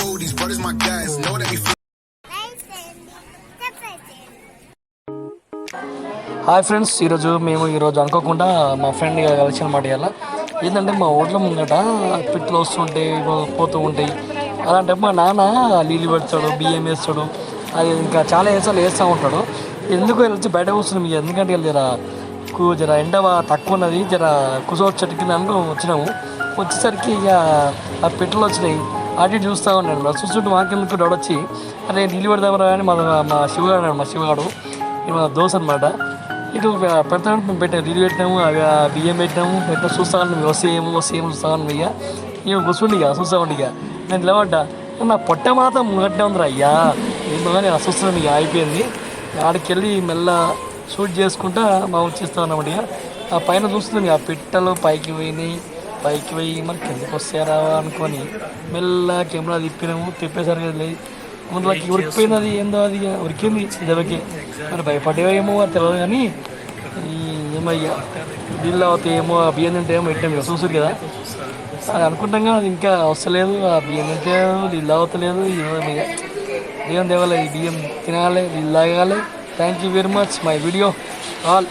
cool, these brothers my guys. Know that we hi friends ఈరోజు మేము ఈరోజు అనుకోకుండా మా ఫ్రెండ్ కలిసి అనమాట ఇలా ఏంటంటే మా ఊర్లో ముంగట పిట్లు వస్తుంటాయి పోతూ ఉంటాయి. అలాంటప్పుడు మా నాన్న నీళ్ళు పెడతాడు బియ్యం వేస్తాడు అది ఇంకా చాలా వేసాలు వేస్తూ ఉంటాడు. ఎందుకు వెళ్ళి బయట కూర్చున్నాం ఇక ఎందుకంటే వీళ్ళు జర కు- జర ఎండ తక్కువ ఉన్నది జర కుసో చెట్టు కింద వచ్చినాము. వచ్చేసరికి ఇక ఆ పిట్టలు వచ్చినాయి. అటు ఇటు చూస్తూ ఉన్నాడు మరి చూస్తుంటే మాకెందుకు డౌట్ వచ్చి అరే డెలివరీ పెడదామరా అని మా మా శివగాడు మా శివగాడు మా దోశ అనమాట ఇటు పెడతాను మేము పెట్టాము నీళ్ళు పెట్టినాము అవి బియ్యం పెట్టినాము ఎట్లా చూస్తా ఉన్నాం వస్తే ఏమో చూస్తా ఉన్నాం ఇక. మేము కూర్చుండి ఇక చూస్తా ఉండి ఇక. నేను లేవడ్డా నా పొట్ట మాత్రం ముంగట్టే ఉందిరా అయ్యా. ఏమో కానీ అసూస్తున్నాను ఇక అయిపోయింది. ఆడికి వెళ్ళి మెల్ల షూట్ చేసుకుంటా మా వచ్చేస్తా ఉన్నాం ఇక. ఆ పైన చూస్తుంది ఆ పిట్టలు పైకి పోయినాయి. పైకి పోయి మరి కిందకి వస్తారా అనుకొని మెల్ల కెమెరా తిప్పినాము తిప్పేసరికి లేదు. ముందులోకి ఉరికిపోయినది ఏందో అది ఉరికింది దెబ్బకి మరి భయపడేవేమో అది తెలియదు కానీ ఈ ఏమయ్యా నీళ్ళు అవుతాయి ఏమో ఆ బియ్యం తింటే ఏమో పెట్టాము ఇక చూసారు కదా. అది అనుకుంటాం కానీ అది ఇంకా వస్తలేదు ఆ బియ్యం తింటే నీళ్ళు అవుతలేదు ఏమో ఇక బియ్యం తేవాలి ఈ బియ్యం తినాలి నీళ్ళు తాగాలి. Thank you very much my video all